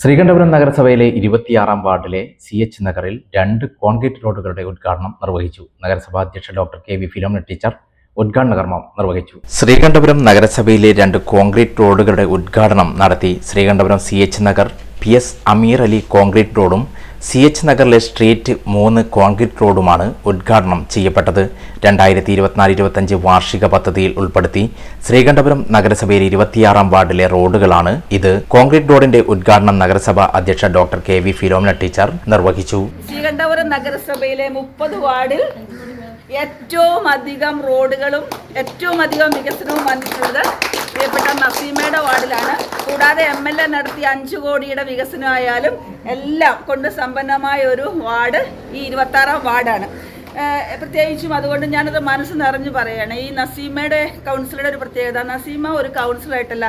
ശ്രീകണ്ഠപുരം നഗരസഭയിലെ ഇരുപത്തിയാറാം വാർഡിലെ സി എച്ച് നഗറിൽ രണ്ട് കോൺക്രീറ്റ് റോഡുകളുടെ ഉദ്ഘാടനം നിർവഹിച്ചു. നഗരസഭാ അധ്യക്ഷ doctor K V Philomina teacher ഉദ്ഘാടന കർമ്മം നിർവഹിച്ചു. ശ്രീകണ്ഠപുരം നഗരസഭയിലെ രണ്ട് കോൺക്രീറ്റ് റോഡുകളുടെ ഉദ്ഘാടനം നടത്തി Sreekandapuram C H Nagar P S Ameer Ali concrete റോഡും സി എച്ച് നഗറിലെ സ്ട്രീറ്റ് മൂന്ന് കോൺക്രീറ്റ് റോഡുമാണ് ഉദ്ഘാടനം ചെയ്യപ്പെട്ടത്. രണ്ടായിരത്തി ഇരുപത്തിനാല് ഇരുപത്തഞ്ച് വാർഷിക പദ്ധതിയിൽ ഉൾപ്പെടുത്തി ശ്രീകണ്ഠപുരം നഗരസഭയിലെ ഇരുപത്തിയാറാം വാർഡിലെ റോഡുകളാണ് ഇത്. കോൺക്രീറ്റ് റോഡിന്റെ ഉദ്ഘാടനം നഗരസഭ അധ്യക്ഷ doctor K. V. Philomina teacher നിർവഹിച്ചു. ശ്രീകണ്ഠപുരം നഗരസഭയിലെ മുപ്പത് വാർഡിൽ ഏറ്റവും അധികം റോഡുകളും ഏറ്റവും അധികം വികസനവും വന്നിട്ടുള്ളത് പ്രിയപ്പെട്ട നസീമയുടെ വാർഡിലാണ്. കൂടാതെ എം എൽ എ നടത്തിയ അഞ്ച് കോടിയുടെ വികസനമായാലും എല്ലാം കൊണ്ട് സമ്പന്നമായ ഒരു വാർഡ് ഈ ഇരുപത്താറാം വാർഡാണ്. പ്രത്യേകിച്ചും അതുകൊണ്ട് ഞാനത് മനസ്സ് നിറഞ്ഞു പറയുകയാണ്. ഈ നസീമയുടെ കൗൺസിലറുടെ ഒരു പ്രത്യേകത നസീമ ഒരു കൗൺസിലറായിട്ടല്ല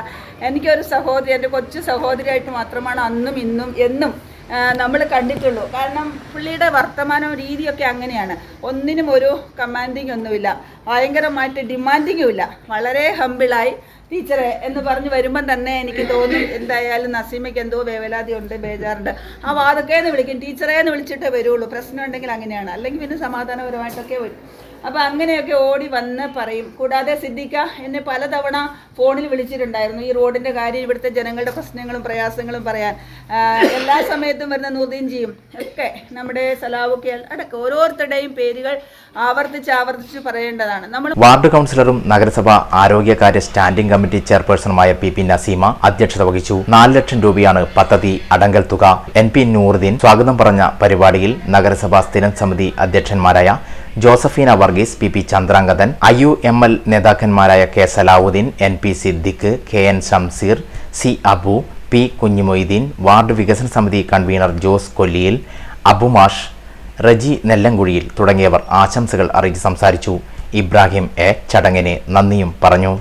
എനിക്കൊരു സഹോദരി എന്റെ കൊച്ചു സഹോദരിയായിട്ട് മാത്രമാണ് അന്നും ഇന്നും എന്നും നമ്മൾ കണ്ടിട്ടുള്ളൂ. കാരണം പുള്ളിയുടെ വർത്തമാനവും രീതിയൊക്കെ അങ്ങനെയാണ്. ഒന്നിനും ഒരു കമാൻഡിങ് ഒന്നുമില്ല. ഭയങ്കരമായിട്ട് ഡിമാൻഡിങ്ങും ഇല്ല. വളരെ ഹമ്പിളായി ടീച്ചറെ എന്ന് പറഞ്ഞ് വരുമ്പം തന്നെ എനിക്ക് തോന്നും എന്തായാലും നസീമയ്ക്ക് എന്തോ വേവലാതി ഉണ്ട് ബേജാറുണ്ട്. ആ വാതൊക്കെയെന്ന് വിളിക്കും. ടീച്ചറെ എന്ന് വിളിച്ചിട്ടേ വരുള്ളൂ. പ്രശ്നം ഉണ്ടെങ്കിൽ അങ്ങനെയാണ്. അല്ലെങ്കിൽ പിന്നെ സമാധാനപരമായിട്ടൊക്കെ വരും. അപ്പോൾ അങ്ങനെയൊക്കെ ഓടി വന്ന് പറയും. കൂടാതെ സിദ്ദിഖ എന്നെ പലതവണ ഫോണിൽ വിളിച്ചിട്ടുണ്ടായിരുന്നു. ഈ റോഡിന്റെ കാര്യം ഇവിടുത്തെ ജനങ്ങളുടെ പ്രശ്നങ്ങളും പ്രയാസങ്ങളും പറയാൻ. എല്ലാ സമയത്തും വരുന്ന നുദീൻജിയും ഒക്കെ നമ്മുടെ സലാവുക്കിയാൽ അടക്കം ഓരോരുത്തരുടെയും പേരുകൾ ആവർത്തിച്ച് ആവർത്തിച്ച് പറയേണ്ടതാണ്. നമ്മൾ വാർഡ് കൗൺസിലറും നഗരസഭ ആരോഗ്യകാര്യ സ്റ്റാൻഡിംഗ് കമ്മിറ്റി ചെയർപേഴ്സണുമായ പി പി നസീമ അധ്യക്ഷത വഹിച്ചു. നാല് ലക്ഷം രൂപയാണ് പദ്ധതി അടങ്കൽ തുക. എൻ പി നൂറുദ്ദീൻ സ്വാഗതം പറഞ്ഞ പരിപാടിയിൽ നഗരസഭാ സ്ഥിരം സമിതി അധ്യക്ഷന്മാരായ Josephina Varghese P P Chandrangathan I U M L നേതാക്കന്മാരായ K Salavudheen N P Siddique K N Shamseer C Abu P Kunhimoideen ward വികസന സമിതി കൺവീനർ ജോസ് കൊല്ലിയിൽ അബുമാഷ് റജി നെല്ലങ്കുഴിയിൽ തുടങ്ങിയവർ ആശംസകൾ അറിയിച്ച് സംസാരിച്ചു. ഇബ്രാഹിം എ ചടങ്ങിനെ നന്ദിയും പറഞ്ഞു.